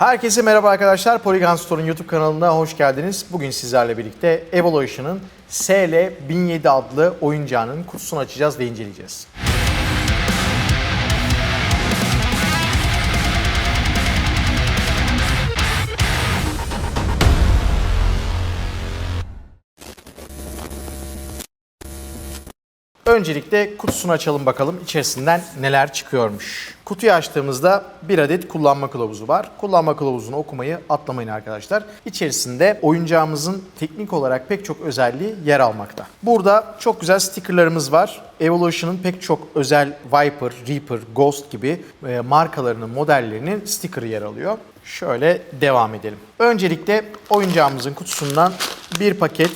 Herkese merhaba arkadaşlar. Polygon Store'un YouTube kanalına hoş geldiniz. Bugün sizlerle birlikte Evolution'ın SL1007 adlı oyuncağının kutusunu açacağız ve inceleyeceğiz. Öncelikle kutusunu açalım bakalım içerisinden neler çıkıyormuş. Kutuyu açtığımızda bir adet kullanma kılavuzu var. Kullanma kılavuzunu okumayı atlamayın arkadaşlar. İçerisinde oyuncağımızın teknik olarak pek çok özelliği yer almakta. Burada çok güzel stickerlarımız var. Evolution'ın pek çok özel Viper, Reaper, Ghost gibi e, markalarının modellerinin sticker'ı yer alıyor. Şöyle devam edelim. Öncelikle oyuncağımızın kutusundan bir paket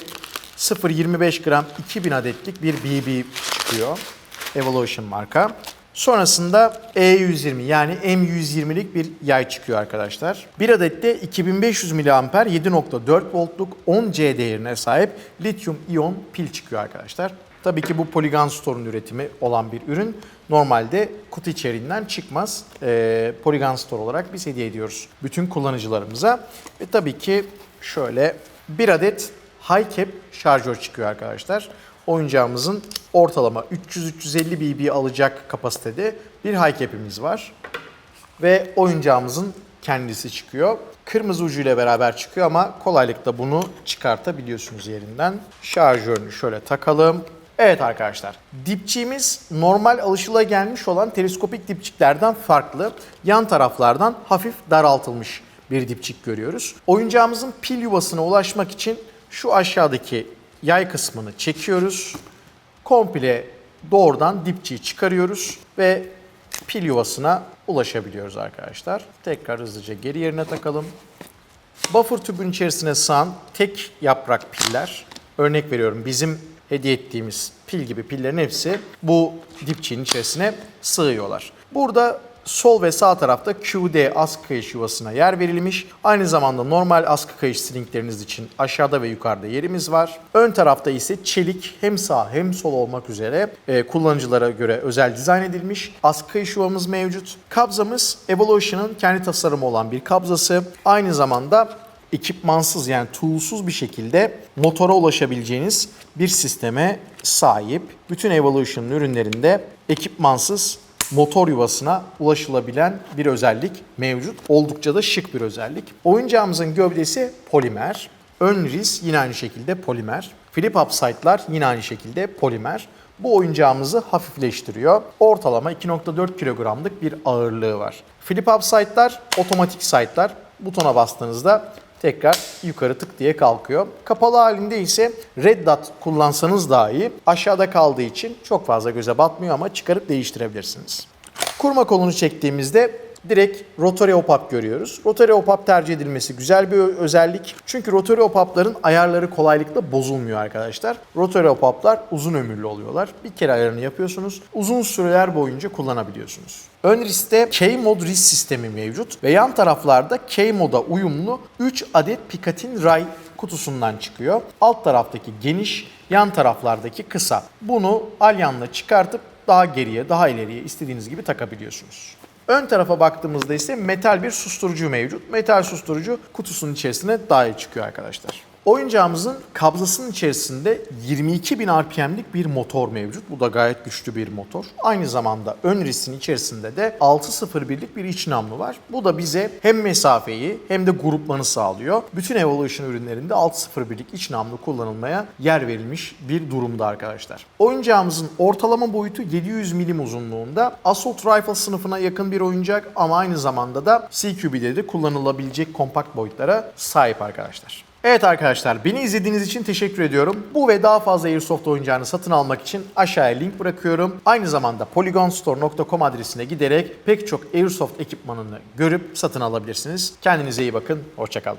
0.25 gram 2000 adetlik bir BB çıkıyor. Evolution marka. Sonrasında E120 yani M120'lik bir yay çıkıyor arkadaşlar. Bir adet de 2500 mAh 7.4 voltluk 10C değerine sahip lityum iyon pil çıkıyor arkadaşlar. Tabii ki bu Polygon Store'un üretimi olan bir ürün. Normalde kutu içeriğinden çıkmaz. Ee, Polygon Store olarak biz hediye ediyoruz bütün kullanıcılarımıza. Ve tabii ki şöyle bir adet high cap şarjör çıkıyor arkadaşlar. Oyuncağımızın ortalama 300-350 BB alacak kapasitede bir high cap'imiz var. Ve oyuncağımızın kendisi çıkıyor. Kırmızı ucuyla beraber çıkıyor ama kolaylıkla bunu çıkartabiliyorsunuz yerinden. Şarjörünü şöyle takalım. Evet arkadaşlar, dipçiğimiz normal alışılagelmiş olan teleskopik dipçiklerden farklı. Yan taraflardan hafif daraltılmış bir dipçik görüyoruz. Oyuncağımızın pil yuvasına ulaşmak için şu aşağıdaki yay kısmını çekiyoruz. Komple doğrudan dipçiyi çıkarıyoruz ve pil yuvasına ulaşabiliyoruz arkadaşlar. Tekrar hızlıca geri yerine takalım. Buffer tübün içerisine sığan tek yaprak piller. Örnek veriyorum bizim hediye ettiğimiz pil gibi pillerin hepsi bu dipçiğin içerisine sığıyorlar. Burada sol ve sağ tarafta QD askı kayış yuvasına yer verilmiş. Aynı zamanda normal askı kayış slinkleriniz için aşağıda ve yukarıda yerimiz var. Ön tarafta ise çelik hem sağ hem sol olmak üzere e, kullanıcılara göre özel dizayn edilmiş. Askı kayış yuvamız mevcut. Kabzamız Evolution'ın kendi tasarımı olan bir kabzası. Aynı zamanda ekipmansız yani toolsuz bir şekilde motora ulaşabileceğiniz bir sisteme sahip. Bütün Evolution'un ürünlerinde ekipmansız motor yuvasına ulaşılabilen bir özellik mevcut. Oldukça da şık bir özellik. Oyuncağımızın gövdesi polimer. Ön riz yine aynı şekilde polimer. Flip up sight'lar yine aynı şekilde polimer. Bu oyuncağımızı hafifleştiriyor. Ortalama 2.4 kilogramlık bir ağırlığı var. Flip up sight'lar otomatik sight'lar. Butona bastığınızda tekrar yukarı tık diye kalkıyor. Kapalı halinde ise red dot kullansanız dahi aşağıda kaldığı için çok fazla göze batmıyor ama çıkarıp değiştirebilirsiniz. Kurma kolunu çektiğimizde direkt rotary hop-up görüyoruz. Rotary hop-up tercih edilmesi güzel bir özellik. Çünkü rotary hop-up'ların ayarları kolaylıkla bozulmuyor arkadaşlar. Rotary hop-up'lar uzun ömürlü oluyorlar. Bir kere ayarını yapıyorsunuz. Uzun süreler boyunca kullanabiliyorsunuz. Ön RIS'te K-Mod RIS sistemi mevcut ve yan taraflarda K-Mod'a uyumlu 3 adet Picatinny Ray kutusundan çıkıyor. Alt taraftaki geniş, yan taraflardaki kısa. Bunu alyanla çıkartıp daha geriye, daha ileriye istediğiniz gibi takabiliyorsunuz. Ön tarafa baktığımızda ise metal bir susturucu mevcut. Metal susturucu kutusunun içerisine dahil çıkıyor arkadaşlar. Oyuncağımızın kabzasının içerisinde 22.000 RPM'lik bir motor mevcut. Bu da gayet güçlü bir motor. Aynı zamanda ön risin içerisinde de 601'lik bir iç namlu var. Bu da bize hem mesafeyi hem de grupmanı sağlıyor. Bütün Evolution ürünlerinde 601'lik iç namlu kullanılmaya yer verilmiş bir durumda arkadaşlar. Oyuncağımızın ortalama boyutu 700 milim uzunluğunda. Assault Rifle sınıfına yakın bir oyuncak ama aynı zamanda da CQB'de de kullanılabilecek kompakt boyutlara sahip arkadaşlar. Evet arkadaşlar beni izlediğiniz için teşekkür ediyorum. Bu ve daha fazla Airsoft oyuncağını satın almak için aşağıya link bırakıyorum. Aynı zamanda polygonstore.com adresine giderek pek çok Airsoft ekipmanını görüp satın alabilirsiniz. Kendinize iyi bakın. Hoşçakalın.